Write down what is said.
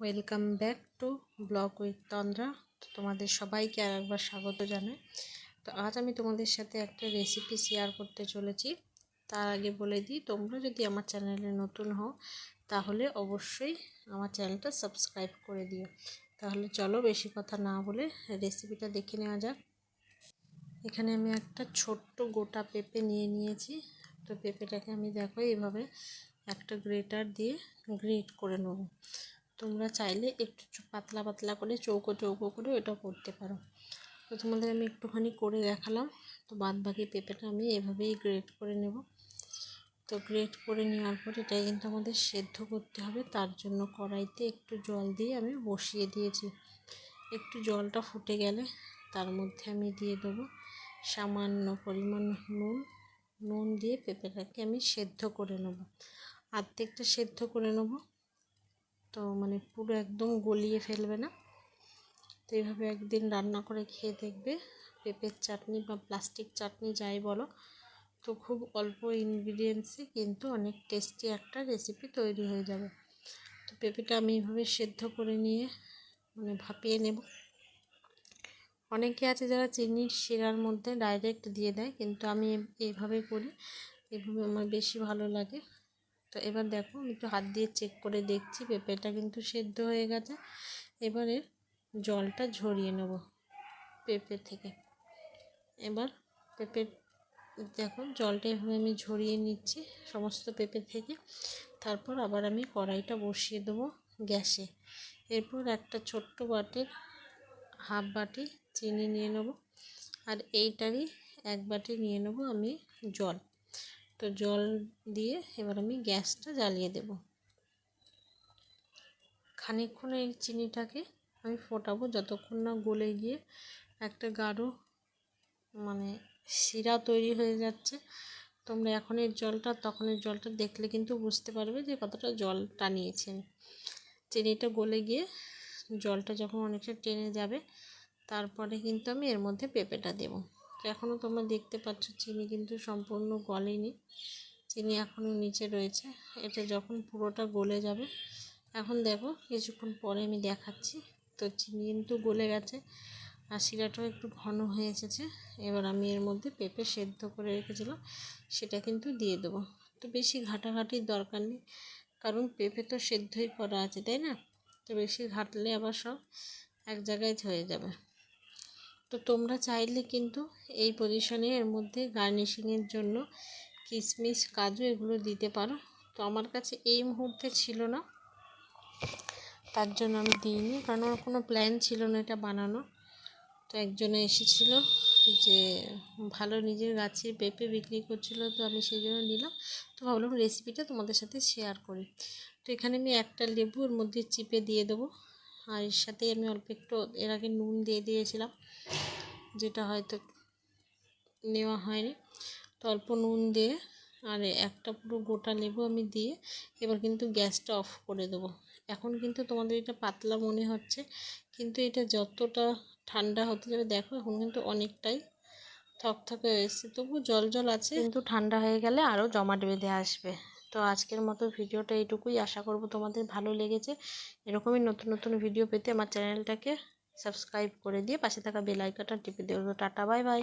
Welcome back to blog with Tandra তো তোমাদের সবাইকে আর একবার স্বাগত জানাই। তো আজ আমি তোমাদের সাথে একটা রেসিপি শেয়ার করতে চলেছি। তার আগে বলে দিই, তোমরা যদি আমার চ্যানেলে নতুন হও, তাহলে অবশ্যই আমার চ্যানেলটা সাবস্ক্রাইব করে দিও। তাহলে চলো বেশি কথা না বলে রেসিপিটা দেখে নেওয়া যাক। এখানে আমি একটা ছোট্ট গোটা পেঁপে নিয়ে নিয়েছি। তো পেঁপেটাকে আমি দেখো এইভাবে একটা গ্রেটার দিয়ে গ্রেট করে নেব। তোমরা চাইলে একটু পাতলা পাতলা করে চৌকো চৌকো করে এটা করতে পারো। তো তোমাদের আমি একটুখানি করে দেখালাম। তো বাদ বাকি পেঁপেটা আমি এভাবেই গ্রেট করে নেব। তো গ্রেট করে নেওয়ার পর এটাই কিন্তু আমাদের সেদ্ধ করতে হবে। তার জন্য কড়াইতে একটু জল দিয়ে আমি বসিয়ে দিয়েছি। একটু জলটা ফুটে গেলে তার মধ্যে আমি দিয়ে দেবো সামান্য পরিমাণ নুন। নুন দিয়ে পেঁপেটাকে আমি সেদ্ধ করে নেব। আর্ধেকটা সেদ্ধ করে নেব। তো মানে পুরো একদম গলিয়ে ফেলবে না। তো এইভাবে একদিন রান্না করে খেয়ে দেখবে। পেঁপের চাটনি বা প্লাস্টিক চাটনি যাই বলো, তো খুব অল্প ইনগ্রিডিয়েন্টসে কিন্তু অনেক টেস্টি একটা রেসিপি তৈরি হয়ে যাবে। তো পেঁপেটা আমি এইভাবে সেদ্ধ করে নিয়ে মানে ভাপিয়ে নেব। অনেকে আছে যারা চিনির শিরার মধ্যে ডাইরেক্ট দিয়ে দেয়, কিন্তু আমি এইভাবে করি। এভাবে আমার বেশি ভালো লাগে। তো এবার দেখো, আমি একটু হাত দিয়ে চেক করে দেখছি, পেঁপেটা কিন্তু সেদ্ধ হয়ে গেছে। এবারে জলটা ঝরিয়ে নেব পেঁপে থেকে। এবার পেঁপে, দেখো, জলটা এভাবে আমি ঝরিয়ে নিচ্ছি সমস্ত পেঁপে থেকে। তারপর আবার আমি কড়াইটা বসিয়ে দেবো গ্যাসে। এরপর একটা ছোট্ট বাটির হাফ বাটি চিনি নিয়ে নেব। আর এইটারই এক বাটি নিয়ে নেব আমি জল। তো জল দিয়ে এবার আমি গ্যাসটা জ্বালিয়ে দেব। খানিকক্ষণ এই চিনিটাকে আমি ফোটাবো যতক্ষণ না গলে গিয়ে একটা গাঢ় মানে শিরা তৈরি হয়ে যাচ্ছে। তোমরা এখনের জলটা তখনের জলটা দেখলে কিন্তু বুঝতে পারবে যে কতটা জল টানিয়েছেন চিনিটা গলে গিয়ে জলটা যখন অনেকটা টেনে যাবে, তারপরে কিন্তু আমি এর মধ্যে পেঁপেটা দেবো। এখনও তোমরা দেখতে পাচ্ছ চিনি কিন্তু সম্পূর্ণ গলেনি। চিনি এখনও নিচে রয়েছে। এটা যখন পুরোটা গলে যাবে, এখন দেখো কিছুক্ষণ পরে আমি দেখাচ্ছি। তো চিনি কিন্তু গলে গেছে আর শিরাটাও একটু ঘন হয়ে এসেছে। এবার আমি এর মধ্যে পেঁপে সেদ্ধ করে রেখেছিলাম, সেটা কিন্তু দিয়ে দেবো। তো বেশি ঘাটাঘাটির দরকার নেই, কারণ পেঁপে তো সেদ্ধই করা আছে, তাই না? তো বেশি ঘাটলে আবার সব এক জায়গায় হয়ে যাবে। তো তোমরা চাইলে কিন্তু এই পজিশনে এর মধ্যে গার্নিশিংয়ের জন্য কিশমিশ কাজু এগুলো দিতে পারো। তো আমার কাছে এই মুহূর্তে ছিল না। তার জন্য আমি দিইনি, কারণ আমার কোনো প্ল্যান ছিল না এটা বানানো তো একজনে এসেছিল যে ভালো নিজের গাছের পেঁপে বিক্রি করছিল, তো আমি সেই জন্য নিলাম। তো ভাবলাম রেসিপিটা তোমাদের সাথে শেয়ার করি। তো এখানে আমি একটা লেবু ওর মধ্যে চিপে দিয়ে দেবো। আর এর সাথে আমি অল্প একটু এর আগে নুন দিয়ে দিয়েছিলাম, যেটা হয়তো নেওয়া হয়নি। তো অল্প নুন দিয়ে আর একটা পুরো গোটা লেবু আমি দিয়ে এবার কিন্তু গ্যাসটা অফ করে দেবো। এখন কিন্তু তোমাদের এটা পাতলা মনে হচ্ছে, কিন্তু এটা যতটা ঠান্ডা হতে যাবে, দেখো এখন কিন্তু অনেকটাই থকথকে হয়েছে তবু জল জল আছে। কিন্তু ঠান্ডা হয়ে গেলে আরও জমাট বেঁধে আসবে। তো আজকের মতো ভিডিওটা এইটুকুই। আশা করব তোমাদের ভালো লেগেছে। এরকমই নতুন নতুন ভিডিও পেতে আমার চ্যানেলটাকে সাবস্ক্রাইব করে দিয়ে পাশে থাকা বেল আইকনটা টিপে দেবো টাটা, বাই বাই।